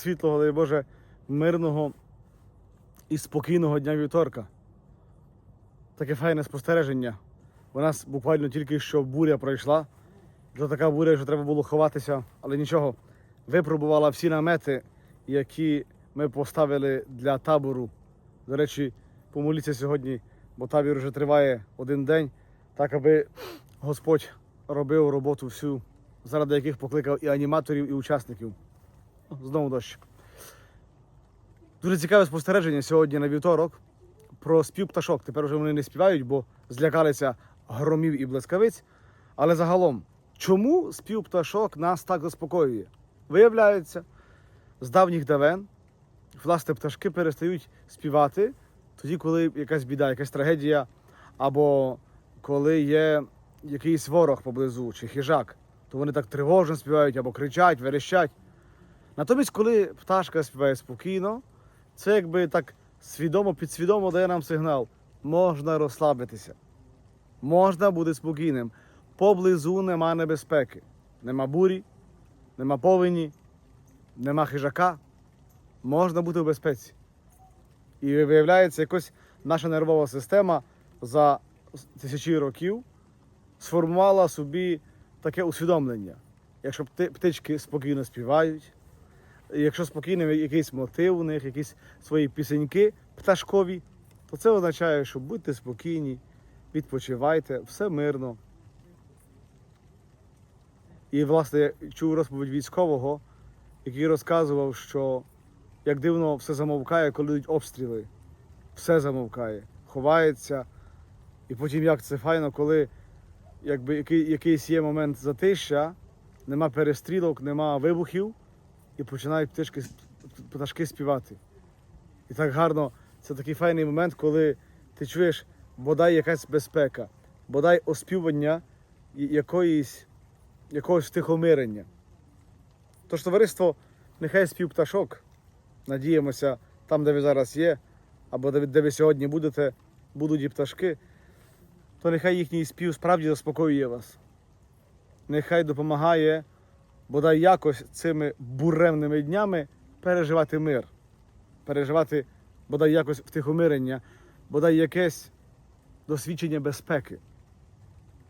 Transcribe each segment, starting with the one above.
світлого, дай Боже, мирного і спокійного дня вівторка. Таке файне спостереження. У нас буквально тільки що буря пройшла. Це така буря, що треба було ховатися, але нічого. Випробувала всі намети, які ми поставили для табору. До речі, помоліться сьогодні, бо табір вже триває один день, так аби Господь робив роботу всю, заради яких покликав і аніматорів, і учасників. Знову дощ. Дуже цікаве спостереження сьогодні на вівторок про спів пташок. Тепер вже вони не співають, бо злякалися громів і блискавиць. Але загалом, чому спів пташок нас так заспокоює? Виявляється, з давніх давен власне пташки перестають співати тоді, коли якась біда, якась трагедія, або коли є якийсь ворог поблизу чи хижак, то вони так тривожно співають або кричать, верещать. Натомість, коли пташка співає спокійно, це якби так свідомо, підсвідомо дає нам сигнал. Можна розслабитися. Можна бути спокійним. Поблизу нема небезпеки. Нема бурі, нема повені, нема хижака. Можна бути в безпеці. І виявляється, якось наша нервова система за тисячі років сформувала собі таке усвідомлення. Якщо пти- птички спокійно співають, якщо спокійний якийсь мотив у них, якісь свої пісеньки пташкові, то це означає, що будьте спокійні, відпочивайте, все мирно. І, власне, я чув розповідь військового, який розказував, що як дивно все замовкає, коли йдуть обстріли. Все замовкає, ховається. І потім як це файно, коли якби який, якийсь є момент затища, нема перестрілок, нема вибухів, і починають птички, пташки співати. І так гарно, це такий файний момент, коли ти чуєш бодай якась безпека, бодай оспівання якоїсь, якогось втихомирення. Тож, товариство, нехай спів пташок. Надіємося, там, де ви зараз є, або де ви сьогодні будете, будуть і пташки, то нехай їхній спів справді заспокоює вас. Нехай допомагає бодай якось цими буремними днями переживати мир, переживати бодай якось втихомирення, бодай якесь досвідчення безпеки,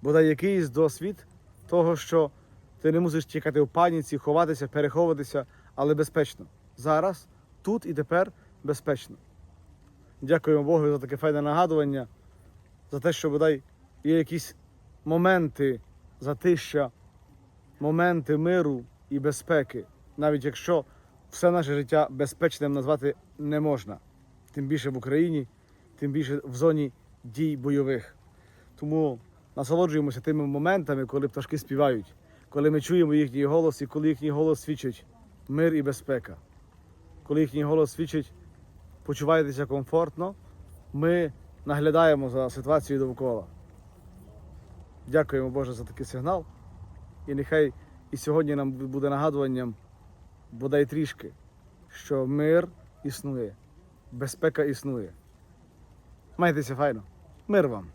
бодай якийсь досвід того, що ти не мусиш тікати в паніці, ховатися, переховуватися, але безпечно. Зараз, тут і тепер безпечно. Дякуємо Богу за таке файне нагадування, за те, що бодай є якісь моменти затища, моменти миру і безпеки, навіть якщо все наше життя безпечним назвати не можна. Тим більше в Україні, тим більше в зоні дій бойових. Тому насолоджуємося тими моментами, коли пташки співають, коли ми чуємо їхній голос і коли їхній голос свідчить мир і безпека. Коли їхній голос свідчить, почуваєтеся комфортно, ми наглядаємо за ситуацією довкола. Дякуємо Боже за такий сигнал. І нехай і сьогодні нам буде нагадуванням, бодай трішки, що мир існує, безпека існує. Майтеся файно. Мир вам!